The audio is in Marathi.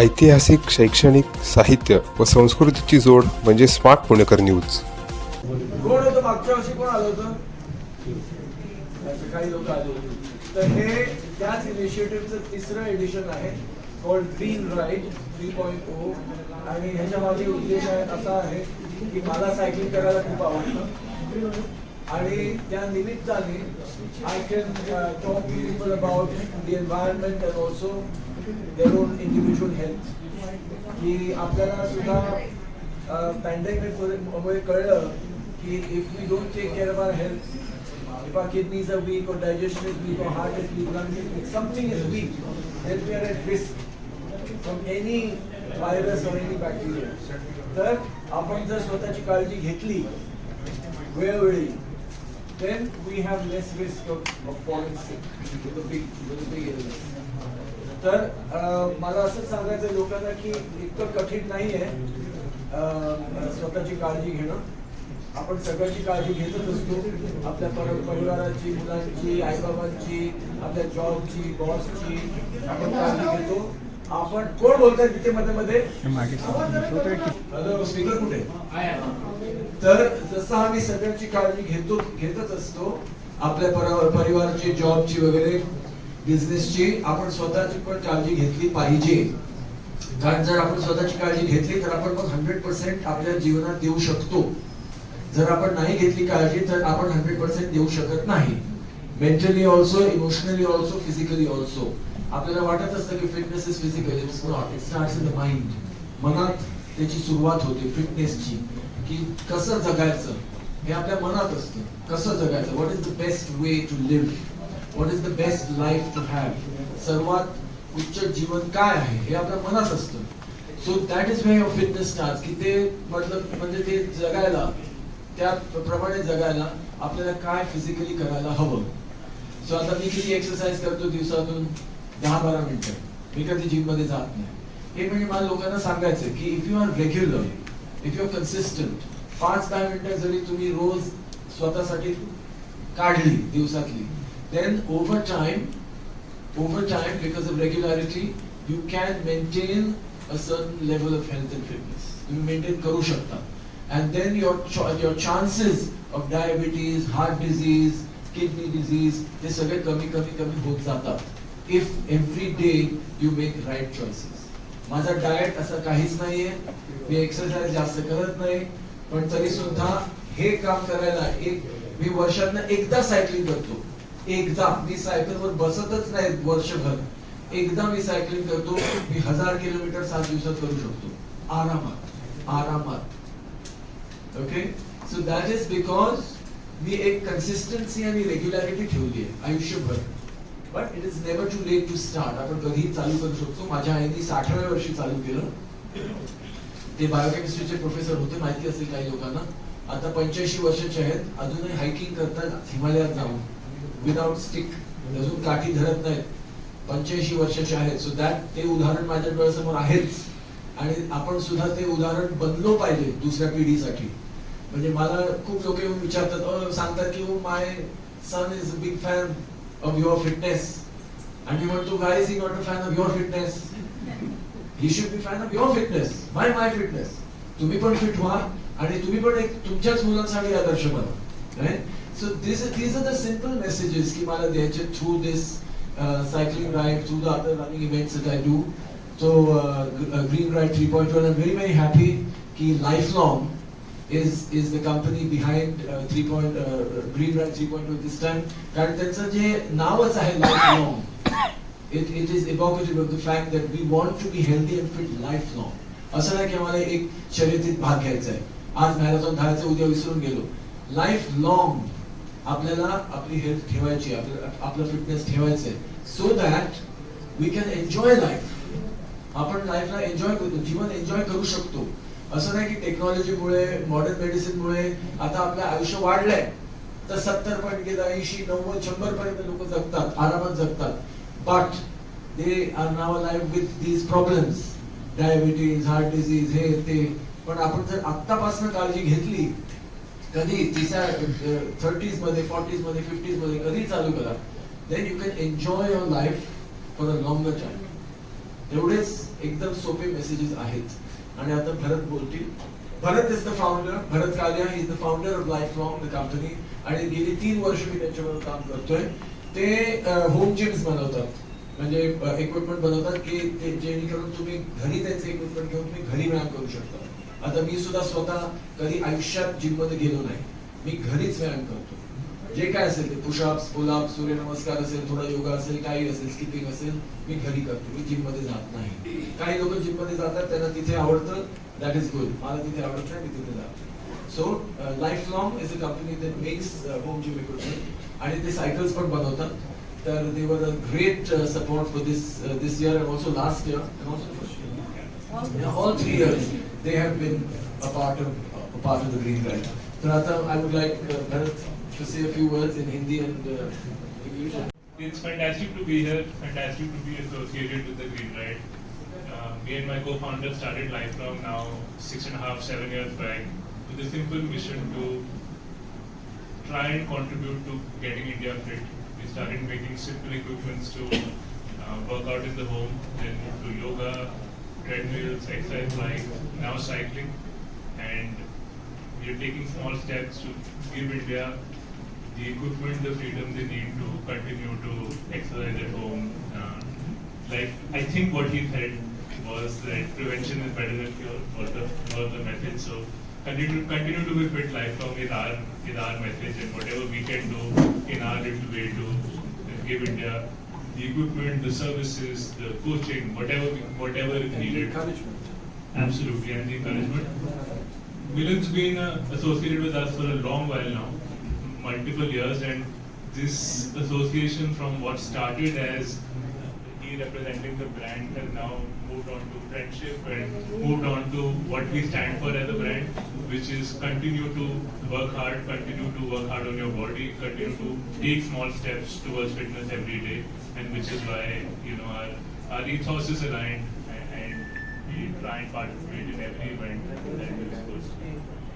ऐतिहासिक शैक्षणिक साहित्य व संस्कृतीची जोड म्हणजे स्मार्ट पुणेकर न्यूज. कोण होतं? मागच्या वर्षी कोण आलं होतं? काही लोक आले होते. तर हे त्याच इनिशिएटिव्हचं तिसरं एडिशन आहे called green ride three point O आणि ह्याच्या मागे उद्देश आहे असा आहे की मला सायकलिंग करायला खूप आवडतं. आणि त्या निमित्ताने I can talk people about the environment and also their own individual health की आपल्याला सुद्धा पॅन्डेमिक मुळे कळलं की if we don't take care of our health if our kidneys are weak or digestion is weak or heart is weak, lung is weak, something is weak, then we are at risk from any virus or any bacteria. तर आपण जर स्वतःची काळजी घेतली वेळोवेळी then we have less risk of, of falling sick with a big, with a big illness. तर मला असंच सांगायचं लोकांना की इतकं कठीण नाहीये अं, स्वतःची काळजी घेणं. आपण सगळ्याची काळजी घेतच असतो. आपल्या पर- परिवाराची मुलांची आईबाबांची आपल्या जॉबची बॉसची आपण काळजी घेतो. आपण कोण बोलताय तिथे मध्ये मध्ये? स्पीकर कुठे? तर जसं आम्ही सगळ्यांची काळजी घेतो घेतच असतो. आपल्या पर- परिवाराची जॉबची वगैरे. बिझनेसची आपण स्वतःची पण काळजी घेतली पाहिजे. कारण जर आपण स्वतःची काळजी घेतली तर आपण मग हंड्रेड पर्सेंट आपल्या जीवनात देऊ शकतो. जर आपण नाही घेतली काळजी तर आपण हंड्रेड पर्सेंट देऊ शकत नाही. Mentally also emotionally also physically also आपल्याला वाटत असतं की fitness is physical it's not it starts in the mind मनात त्याची सुरुवात होते फिटनेसची की कसं जगायचं? हे आपल्या मनात असतं. कसं जगायचं? What is the best way to live what is the best life to have सर्वात उच्च जीवन काय आहे? हे आपल्या मनात असतं. So that is way of fitness start की ते मतलब म्हणजे ते जगायला त्याप्रमाणे जगायला आपल्याला काय फिजिकली करायला हवं. सो आता मी किती एक्सरसाइज करतो दिवसातून? दहा बारा मिनिटं. मी कधी जिममध्ये जात नाही. हे म्हणजे मला लोकांना सांगायचं की if you are regular if you are consistent पाच दहा मिनिटं जरी तुम्ही रोज स्वतःसाठी काढली दिवसातली then over time, over time because of regularity you can maintain a certain level of health and fitness You maintain करू शकता and then your ch your chances of diabetes heart disease kidney disease ते सगळे कमी कमी कमी होत जातात if every day you make right choices माझा डाएट असा काहीच नाहीये मी एक्सरसाइज जास्त करत नाही पण तरी सुद्धा हे काम करायला एक मी वर्षातनं एकदा सायकलिंग करतो एकदा मी सायकलवर बसतच नाही वर्षभर. एकदा मी सायकलिंग करतो मी हजार किलोमीटर सात दिवसात करू शकतो. आरामात आरामात. Okay so that is because मी एक कन्सिस्टन्सी आणि रेग्युलॅरिटी ठेवली आहे आयुष्यभर. But it is never too late to start आपण कधीही चालू करू शकतो. माझ्या आईने साठव्या वर्षी चालू केलं. ते बायोकेमिस्ट्रीचे प्रोफेसर होते माहिती असेल काही लोकांना. आता पंच्याऐंशी वर्षाचे आहेत. अजूनही हायकिंग करतात हिमालयात जाऊन. विदाउट स्टिक म्हणजे अजून काठी धरत नाहीत. पंच्याऐंशी वर्षाचे आहेत. सो दॅट ते उदाहरण माझ्या डोळ्यासमोर आहेच. आणि आपण सुद्धा ते उदाहरण बनलो पाहिजे दुसऱ्या पिढीसाठी. म्हणजे मला खूप लोक येऊन विचारतात सांगतात की my son is a big fan of your fitness आणि म्हणतो guy is not a fan of your fitness he should be fan of your fitness my my fitness तुम्ही पण फिट व्हा आणि तुम्ही पण एक तुमच्याच मुलांसाठी आदर्श बना. So this these are the simple messages की मला द्यायचे through this cycling ride through the other running events that I do so green ride three point one I very very happy की life long is is the company behind uh, 3 point uh, Green Ride 3.2 this time. कारण त्यांचं जे नावच आहे life long it it is evocative of the fact that we want to be healthy and fit lifelong. असं नाही की आम्हाला एक शर्यतीत भाग घ्यायचा आहे. आज मॅरेथॉन धावायचं उद्या विसरून गेलो. लाईफ लॉंग आपल्याला आपली हेल्थ ठेवायची आपलं फिटनेस ठेवायचं आहे so that we can enjoy life आपण लाईफला एन्जॉय करतो जीवन एन्जॉय करू शकतो. असं नाही की टेक्नॉलॉजीमुळे मॉडर्न मेडिसिनमुळे आता आपलं आयुष्य वाढलंय. तर सत्तर पर्यंत गेलं ऐंशी नव्वद शंभर पर्यंत लोक जगतात आरामात जगतात. But they are now life with these problems diabetes heart disease हे ते. पण आपण जर आत्तापासून काळजी घेतली कधी तिसऱ्या थर्टीजमध्ये फॉर्टीजमध्ये फिफ्टीजमध्ये कधी चालू करा then you can enjoy your life for a longer time एवढेच एकदम सोपे मेसेजेस आहेत. आणि आता भरत बोलतील. Bharat is the founder Bharat Kalia is the founder of life long the company आणि गेली तीन वर्ष मी त्यांच्यावर काम करतोय. ते होम जिम्स बनवतात. म्हणजे इक्विपमेंट बनवतात की ते जेणेकरून तुम्ही घरी त्यांचे इक्विपमेंट घेऊन तुम्ही घरी व्यायाम करू शकता. आता मी सुद्धा स्वतः कधी आयुष्यात जिममध्ये गेलो नाही. मी घरीच व्यायाम करतो. जे काय असेल ते पुशअप्स पुलअप सूर्यनमस्कार असेल थोडा योगा असेल काही असेल स्किपिंग असेल मी घरी करतो. मी जिममध्ये जात नाही. काही लोक जिममध्ये जातात त्यांना तिथे आवडतं दॅट इज गुड मला तिथे आवडत नाही मी तिथे जातो. So life long is a company that makes home gym equipment आणि ते सायकल्स पण बनवतात. तर they were a great support for this this year and also last year and also first they have been a part of a part of the green belt. Tanata, I would like uh, Bharat to say a few words in Hindi and uh, English. It's fantastic to be here. Fantastic to be associated with the green Right. Uh, me and my co-founder started Lifelong now six and a half, seven years back with a simple mission to try and contribute to getting India fit. We started making simple equipments to uh, work out in the home, then to yoga, treadmills, exercise bike, now cycling, and we are taking small steps to give India the equipment, the freedom they need to continue to exercise at home. Uh, like I think what he said was that prevention is better than cure, was the was the message. So continue continue to be fit lifelong is our is our message, and whatever we can do in our little way to give India the equipment, the services, the coaching, whatever whatever is And the needed. encouragement. Absolutely, and the encouragement. Milan's been uh, associated with us for a long while now, multiple years, and this association from what started as representing the brand has now moved on to friendship and moved on to what we stand for as a brand, which is continue to work hard, continue to work hard on your body, continue to take small steps towards fitness every day, and which is why you know our our ethos is aligned and, and we try and participate in every event that supposed to.